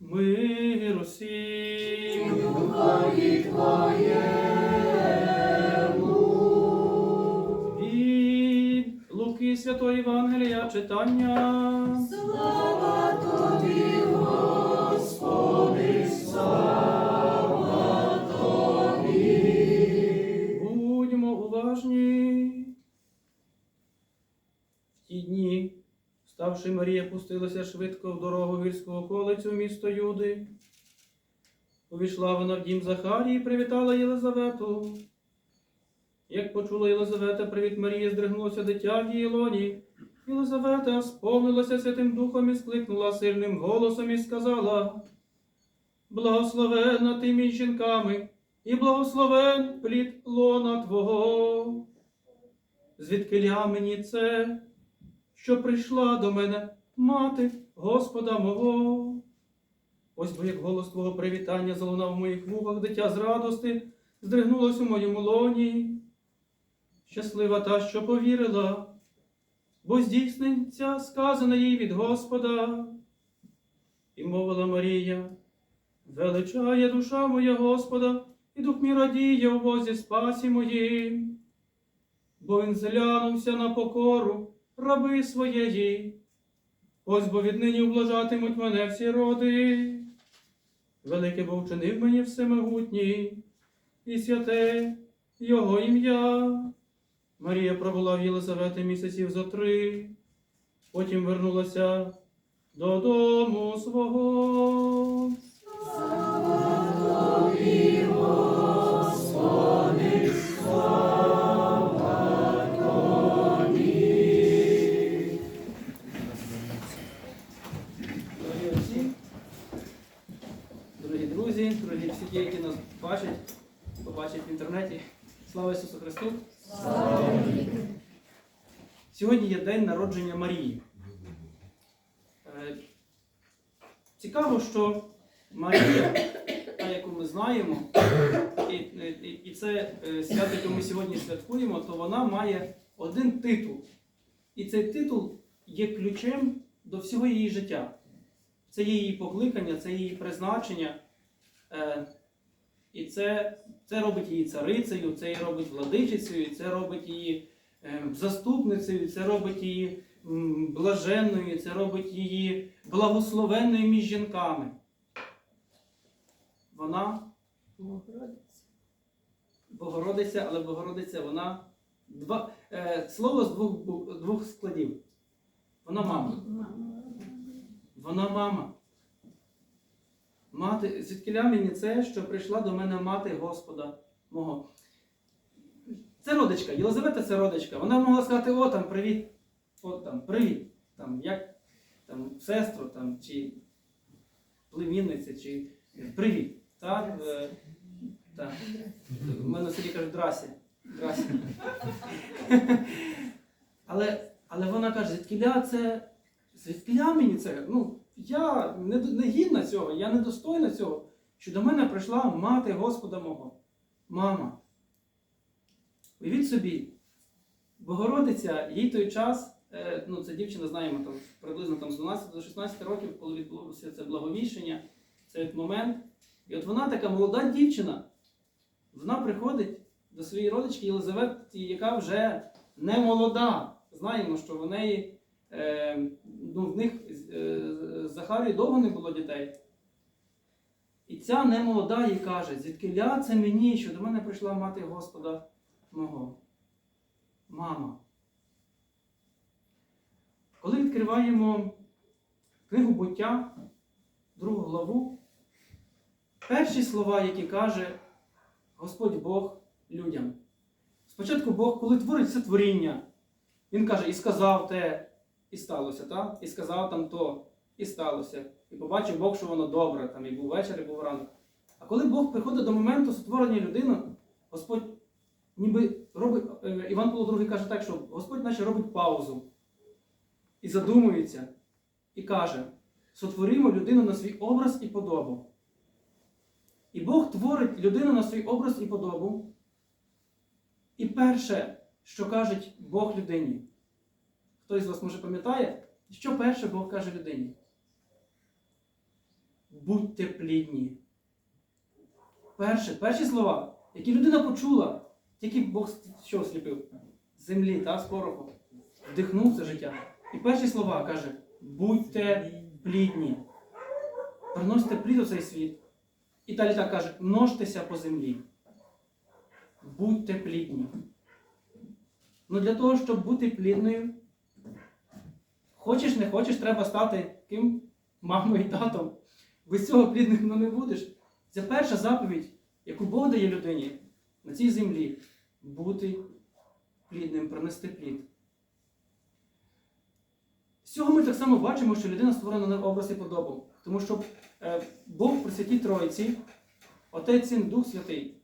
Миру всім. Духові Від Луки Святої Євангелія читання. Слава тобі, Господи, слава тобі. Будьмо уважні. В ті дні, ставши Марія, пустилася швидко в дорогу гірського колицю в місто Юди. Увійшла вона в дім Захарії і привітала Єлизавету. Як почула Єлизавета привіт Марії, здригнулося дитя в її лоні. Єлизавета сповнилася Святим Духом і скликнула сильним голосом і сказала: Благословенна ти між жінками, і благословен плід лона Твого. Звідкиля мені це, що прийшла до мене мати Господа мого. Ось бо як голос Твого привітання залунав в моїх вухах, дитя з радости, здригнулось у моєму лоні. Щаслива та, що повірила, бо здійсниться сказане їй від Господа. І мовила Марія, величає душа моя Господа, і дух мій радіє у Бозі спасі моїм, бо він зглянувся на покору раби своєї. Ось бо віднині ублажатимуть мене всі роди. Велике бо вчинив мені всемогутній, і святе Його ім'я. Марія пробула в Єлизавети місяців зо три, потім вернулася додому свого. Народження Марії. Е, Цікаво, що Марія, та, яку ми знаємо, і, і, і це е, свято, яке ми сьогодні святкуємо, то вона має один титул. І цей титул є ключем до всього її життя. Це її покликання, це її призначення. Е, І це, це робить її царицею, це її робить владичицею, це робить її заступницею, це робить її блаженною, це робить її благословенною між жінками. Вона Богородиця, Богородиця, але Богородиця вона два, е, слово з двох, двох складів. Вона мама. Вона мама. Мати, звідкиля мені це, що прийшла до мене мати Господа мого. Це родичка, Єлизавета це родичка. Вона могла сказати, о, там, привіт, о, там, привіт, там, як, там, сестру, там, чи племінниця, чи привіт. Так, е, так. У мене в селі кажуть здрасі. Здрасі. але, але вона каже, звідкиля це, звідкиля мені це? Ну, я не, не гідна цього, я не достойна цього, що до мене прийшла мати Господа мого. Мама. Уявіть собі, Богородиця, їй той час, е, ну це дівчина, знаємо, там, приблизно там, з 12 до 16 років, коли відбулося це благовіщення, цей момент. І от вона така молода дівчина, вона приходить до своєї родички Єлизавети, яка вже не молода. Знаємо, що в неї, е, ну, в них е, з Захарією довго не було дітей. І ця немолода їй каже, звідкиля це мені, що до мене прийшла мати Господа мого. Мама. Коли відкриваємо книгу буття, другу главу, перші слова, які каже Господь Бог людям. Спочатку Бог, коли творить все творіння, Він каже, і сказав те, і сталося, так? І сказав там то, і сталося. І побачив Бог, що воно добре, там і був вечір, і був ранок. А коли Бог приходить до моменту сотворення людини, Господь ніби робить, е, Іван Павло II каже так, що Господь наче робить паузу і задумується, і каже: сотворимо людину на свій образ і подобу. І Бог творить людину на свій образ і подобу. І перше, що каже Бог людині, хтось з вас може пам'ятає, що перше Бог каже людині? будьте плідні. Перше, перші слова, які людина почула, тільки Бог що сліпив? Землі, та, пороху. Вдихнув це життя. І перші слова каже: будьте плідні. Приносите плід у цей світ. І далі так каже: множтеся по землі. Будьте плідні. Ну для того, щоб бути плідною, хочеш не хочеш, треба стати ким? Мамою і татом. Без цього плідним ну, не будеш. Це перша заповідь, яку Бог дає людині на цій землі бути плідним, принести плід. З цього ми так само бачимо, що людина створена на образ і подобу. Тому що е, Бог при Святій Троїці, Отець Син, Дух Святий,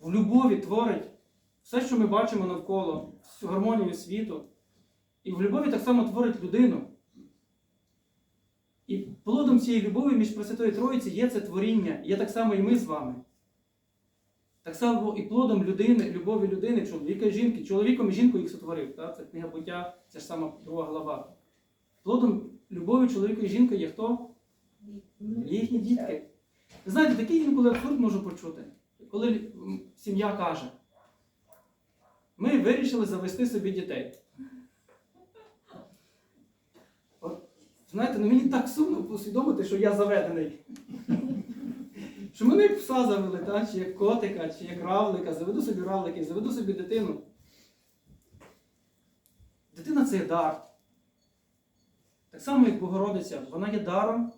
в любові творить все, що ми бачимо навколо, всю гармонію світу. І в любові так само творить людину. І плодом цієї любові між Пресвятою Троїці є це творіння, є так само і ми з вами. Так само і плодом людини, любові людини, чоловіка і жінки, чоловіком і жінкою їх сотворив. Так? Це книга буття, це ж сама друга глава. Плодом любові чоловіка і жінки є хто? Їхні дітки. Знаєте, такий інколи абсурд можу почути, коли сім'я каже, ми вирішили завести собі дітей. От, знаєте, ну мені так сумно усвідомити, що я заведений. Що мене як пса завели, та? чи як котика, чи як равлика, заведу собі равлики, заведу собі дитину. Дитина це є дар. Так само, як Богородиця, вона є даром,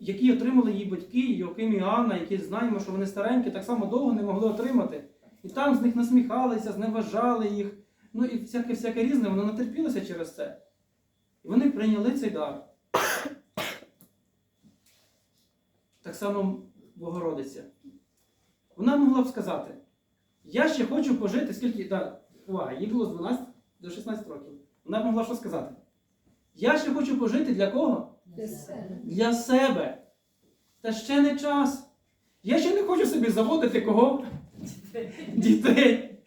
який отримали її батьки, Йоаким і Анна, які знаємо, що вони старенькі, так само довго не могли отримати. І там з них насміхалися, зневажали їх. Ну і всяке всяке різне, воно натерпілося через це. І вони прийняли цей дар. Так само Богородиця. Вона могла б сказати: я ще хочу пожити, скільки. Так, увага, їй було з 12 до 16 років. Вона б могла що сказати? Я ще хочу пожити для кого? Для себе. Та ще не час. Я ще не хочу собі заводити кого? Дітей.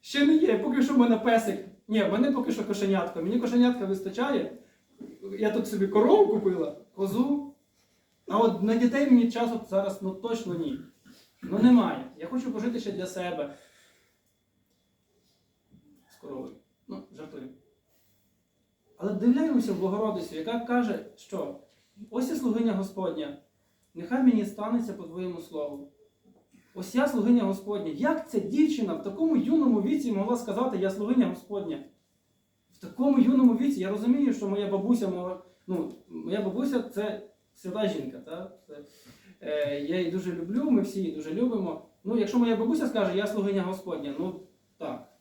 Ще не є. Поки що в мене песик. Ні, в мене поки що кошенятка. Мені кошенятка вистачає. Я тут собі корову купила, козу. А от на дітей мені часу зараз ну точно ні. Ну немає. Я хочу пожити ще для себе. З коровою. Ну, жартую. Але дивляємося в Богородицю, яка каже, що ось я слугиня Господня, нехай мені станеться по твоєму слову. Ось я слугиня Господня. Як ця дівчина в такому юному віці могла сказати, я слугиня Господня? В такому юному віці я розумію, що моя бабуся, ну, моя бабуся це свята жінка. Та? Е, я її дуже люблю, ми всі її дуже любимо. Ну, якщо моя бабуся скаже, я слугиня Господня, ну так,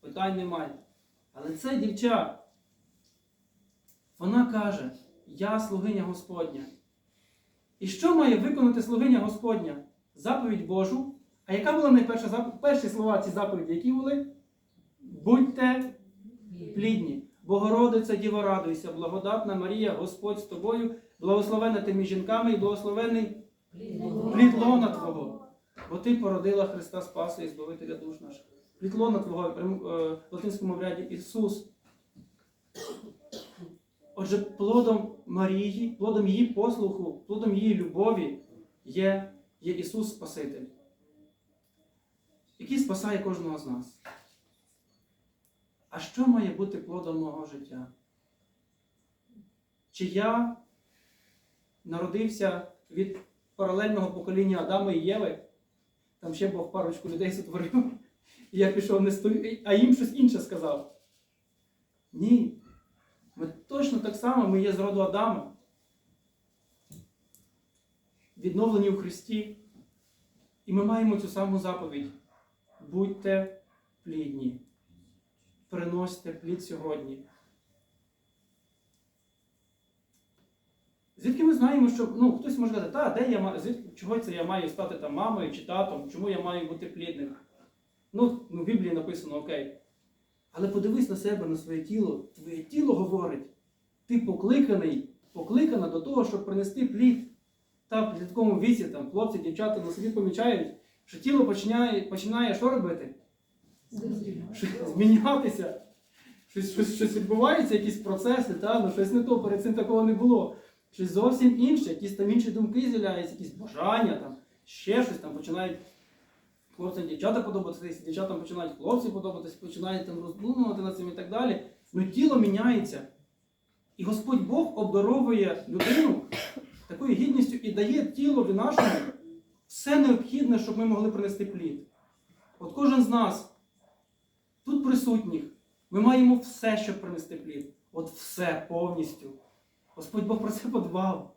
питань немає. Але це дівча, вона каже, я слугиня Господня. І що має виконати слугиня Господня? Заповідь Божу. А яка була найперша заповідь? Перші слова ці заповіді, які були? Будьте плідні. Богородиця Діво радуйся, благодатна Марія, Господь з тобою, благословена ти між жінками і благословений плід лона Твого. Бо ти породила Христа Спаса і Збавителя душ наших. Плід лона Твого е, в латинському ряді Ісус. Отже, плодом Марії, плодом її послуху, плодом її любові є, є Ісус Спаситель, який спасає кожного з нас. А що має бути плодом мого життя? Чи я народився від паралельного покоління Адама і Єви? Там ще Бог парочку людей сотворив, і я пішов не з тою, а їм щось інше сказав. Ні. Ми точно так само ми є з роду Адама. Відновлені у Христі. І ми маємо цю саму заповідь. Будьте плідні. Приносьте плід сьогодні. Звідки ми знаємо, що ну, хтось може сказати, та, де я маю, звідки, чого це я маю стати там мамою чи татом, чому я маю бути плідним? Ну, ну в Біблії написано окей. Але подивись на себе, на своє тіло. Твоє тіло говорить, ти покликаний, покликана до того, щоб принести плід. Та в такому віці там хлопці, дівчата на собі помічають, що тіло починає, починає що робити? Змінятися. Щось, щось, щось відбувається, якісь процеси, та? ну, щось не то, перед цим такого не було. Щось зовсім інше, якісь там інші думки з'являються, якісь бажання, там, ще щось там починають хлопцям дівчата подобатися, дівчатам починають хлопці подобатися, починають там роздумувати над цим і так далі. Ну тіло міняється. І Господь Бог обдаровує людину такою гідністю і дає тілові нашому все необхідне, щоб ми могли принести плід. От кожен з нас, тут присутніх, ми маємо все, щоб принести плід. От все повністю. Господь Бог про це подбав.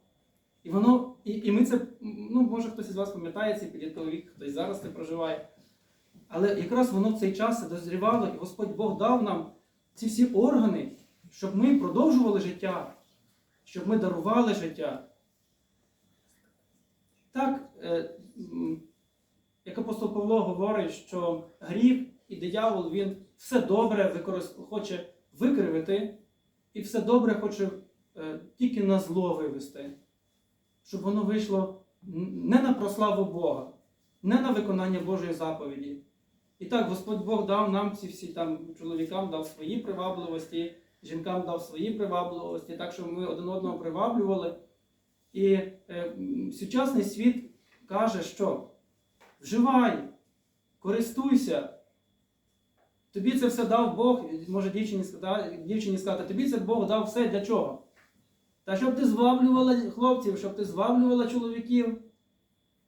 І воно, і, і ми це, ну, може хтось із вас пам'ятає цей підлітковий вік, хтось зараз це проживає. Але якраз воно в цей час дозрівало, і Господь Бог дав нам ці всі органи, щоб ми продовжували життя, щоб ми дарували життя. Так, е, як апостол Павло говорить, що гріх і диявол він все добре використ... хоче викривити, і все добре хоче тільки на зло вивести, щоб воно вийшло не на прославу Бога, не на виконання Божої заповіді. І так, Господь Бог дав нам ці всі там чоловікам дав свої привабливості, жінкам дав свої привабливості, так що ми один одного приваблювали. І е, сучасний світ каже, що вживай, користуйся. Тобі це все дав Бог, може дівчині, сказати- дівчині сказати, тобі це Бог дав все для чого? Та щоб ти зваблювала хлопців, щоб ти зваблювала чоловіків.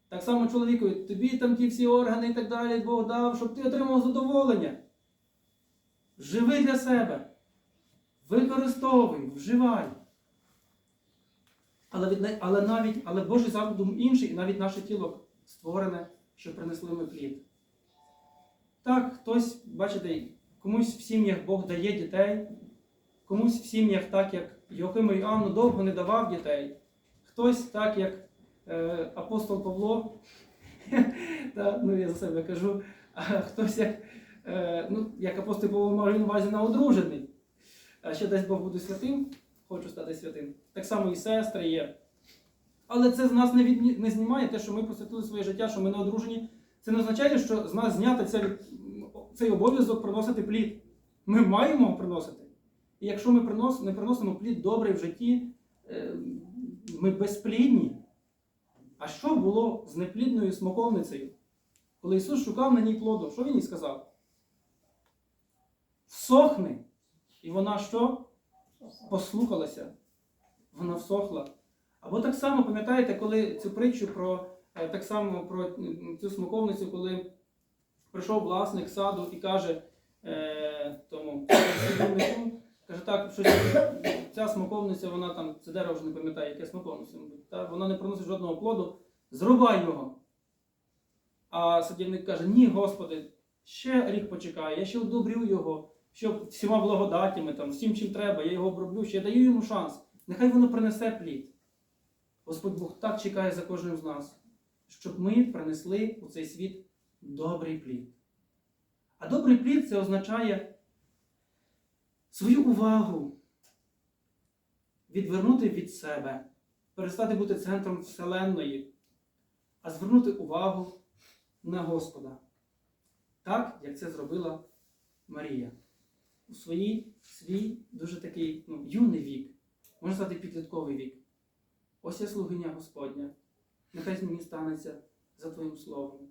Так само чоловікові, тобі там ті всі органи і так далі Бог дав, щоб ти отримав задоволення. Живи для себе. Використовуй, вживай. Але, від- але навіть але Божий задум інший, і навіть наше тіло створене, щоб принесли ми плід. Так, хтось, бачите, комусь в сім'ях Бог дає дітей, комусь в сім'ях, так як Йохиму і Анну довго не давав дітей. Хтось, так як е, апостол Павло, та, ну я за себе кажу, а хтось як, е, ну, як апостол Павло має на увазі на одружений. А ще дасть Бог буду святим, хочу стати святим. Так само і сестри є. Але це з нас не, від, не знімає те, що ми посвятили своє життя, що ми не одружені. Це не означає, що з нас знято це, цей обов'язок приносити плід. Ми маємо приносити. І якщо ми принос, не приносимо плід добрий в житті, е, ми безплідні. А що було з неплідною смоковницею? Коли Ісус шукав на ній плоду, що він їй сказав? Всохни. І вона що? Послухалася. Вона всохла. Або так само, пам'ятаєте, коли цю притчу про е, так само про цю смоковницю, коли прийшов власник саду і каже е, тому так, що ця смоковниця, вона там, це дерево вже не пам'ятає, яке смоковниця, та, вона не приносить жодного плоду, зрубай його. А садівник каже: Ні, Господи, ще рік почекає, я ще одобрю його, щоб всіма благодатями, там, всім, чим треба, я його оброблю, ще даю йому шанс. Нехай воно принесе плід. Господь Бог так чекає за кожним з нас, щоб ми принесли у цей світ добрий плід. А добрий плід це означає свою увагу відвернути від себе, перестати бути центром Вселенної, а звернути увагу на Господа. Так, як це зробила Марія. У своїй, свій дуже такий ну, юний вік, можна сказати, підлітковий вік. Ось я слугиня Господня, нехай мені станеться за Твоїм словом.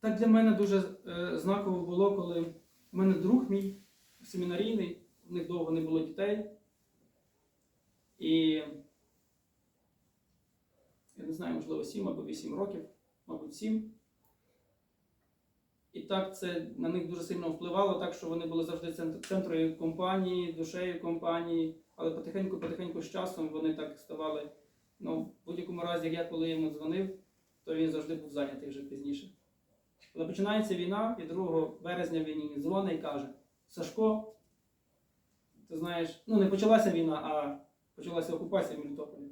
Так для мене дуже е, знаково було, коли в мене друг мій семінарійний, в них довго не було дітей. І я не знаю, можливо, 7 або 8 років, мабуть, 7. І так це на них дуже сильно впливало, так що вони були завжди центр- центрою компанії, душею компанії, але потихеньку-потихеньку з часом вони так ставали. Ну, в будь-якому разі, я коли йому дзвонив, то він завжди був зайнятий вже пізніше. Коли починається війна, і 2 березня він дзвонить і каже: Сашко, ти знаєш, ну не почалася війна, а почалася окупація в Мелітополі.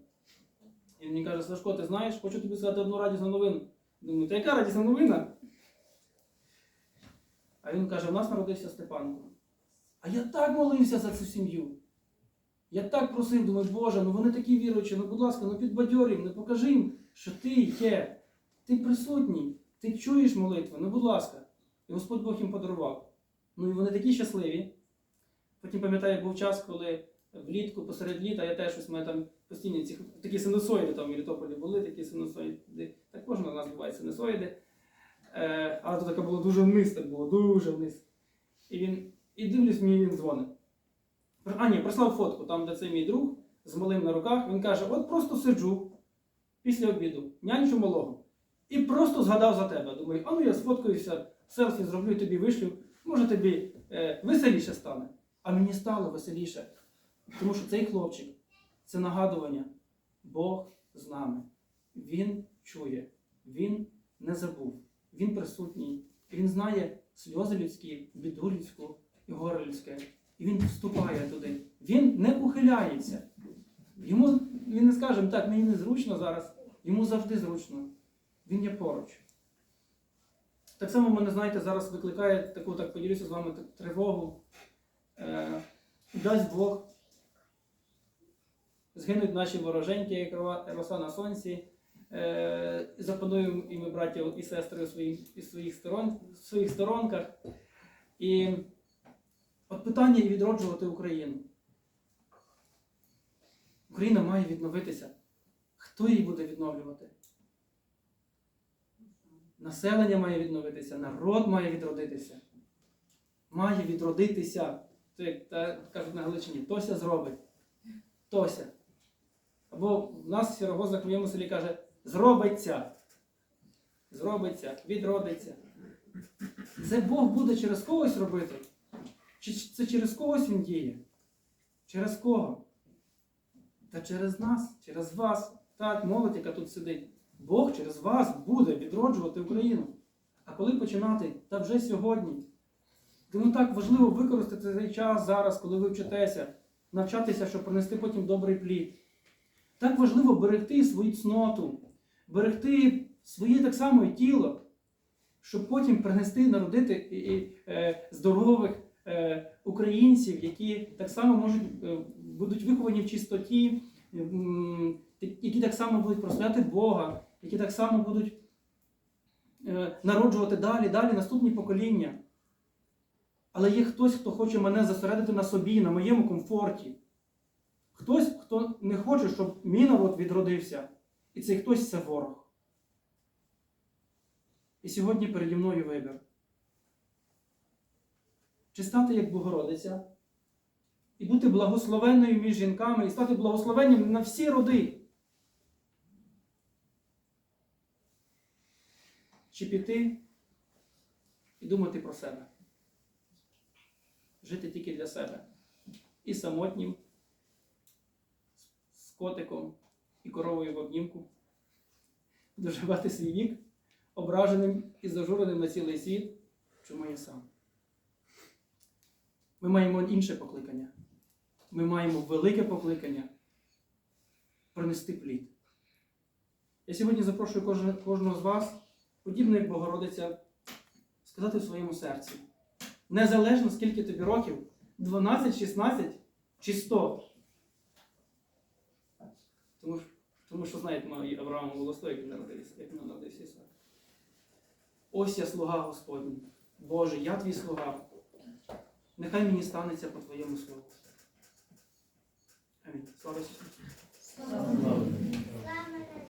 І мені каже, Сашко, ти знаєш, хочу тобі сказати одну радісну новину. Думаю, та яка радісна новина? А він каже, у нас народився Степанко. А я так молився за цю сім'ю. Я так просив, думаю, Боже, ну вони такі віруючі, ну будь ласка, ну підбадьор їм, ну покажи їм, що ти є, ти присутній, ти чуєш молитви, ну будь ласка. І Господь Бог їм подарував. Ну і вони такі щасливі. Потім пам'ятаю, був час, коли влітку, посеред літа, я теж щось у там постійно ці такі синусоїди там в Мелітополі були, такі синусоїди. Також у нас бувають синусоїди. Е, але то таке було дуже вниз, так було, дуже вниз. І він, і дивлюсь, мені він дзвонить. А, ні, прислав фотку, там, де це мій друг з малим на руках. Він каже: от просто сиджу після обіду, нянчу малого. І просто згадав за тебе. Думаю, а ну я сфоткаюся, селфі зроблю тобі вишлю. Може тобі е, веселіше стане. А мені стало веселіше. Тому що цей хлопчик це нагадування. Бог з нами. Він чує, він не забув, він присутній, він знає сльози людські, біду людську і горе людське. І він вступає туди. Він не ухиляється. Йому він не скаже, так, мені незручно зараз, йому завжди зручно. Він є поруч. Так само мене, знаєте, зараз викликає таку, так поділюся з вами, так, тривогу. Е, дасть Бог. Згинуть наші вороженьки, як роса на сонці. Е, запануємо і ми, браття і сестри у своїх, і своїх, сторон, в своїх сторонках. І от питання відроджувати Україну. Україна має відновитися. Хто її буде відновлювати? Населення має відновитися, народ має відродитися. Має відродитися. Це як та, кажуть на Галичині, Тося зробить. Тося. Або в нас в Сірогозах в моєму селі каже, зробиться. Зробиться, відродиться. Це Бог буде через когось робити? Чи це через когось він діє? Через кого? Та через нас, через вас. Так, молодь, яка тут сидить. Бог через вас буде відроджувати Україну. А коли починати? Та вже сьогодні. Тому так важливо використати цей час зараз, коли ви вчитеся, навчатися, щоб принести потім добрий плід. Так важливо берегти свою цноту, берегти своє так само тіло, щоб потім принести, народити і, і, е, здорових е, українців, які так само можуть е, будуть виховані в чистоті, м, які так само будуть прославляти Бога, які так само будуть е, народжувати далі, далі наступні покоління. Але є хтось, хто хоче мене зосередити на собі, на моєму комфорті. Хтось, хто не хоче, щоб мій народ відродився. І цей хтось це ворог. І сьогодні переді мною вибір. Чи стати як Богородиця і бути благословенною між жінками, і стати благословенням на всі роди. Чи піти і думати про себе? Жити тільки для себе. І самотнім, з котиком і коровою в обнімку. Доживати свій вік, ображеним і зажуреним на цілий світ, чому я сам. Ми маємо інше покликання. Ми маємо велике покликання принести плід. Я сьогодні запрошую кожного з вас, подібно як Богородиця, сказати в своєму серці. Незалежно скільки тобі років, 12, 16 чи 100. Тому, що- тому що, знаєте, мої Аврааму було 100, як він народився, як він народився Ісус. Ось я слуга Господній. Боже, я твій слуга. Нехай мені станеться по твоєму слову. Амінь. Слава Ісусу.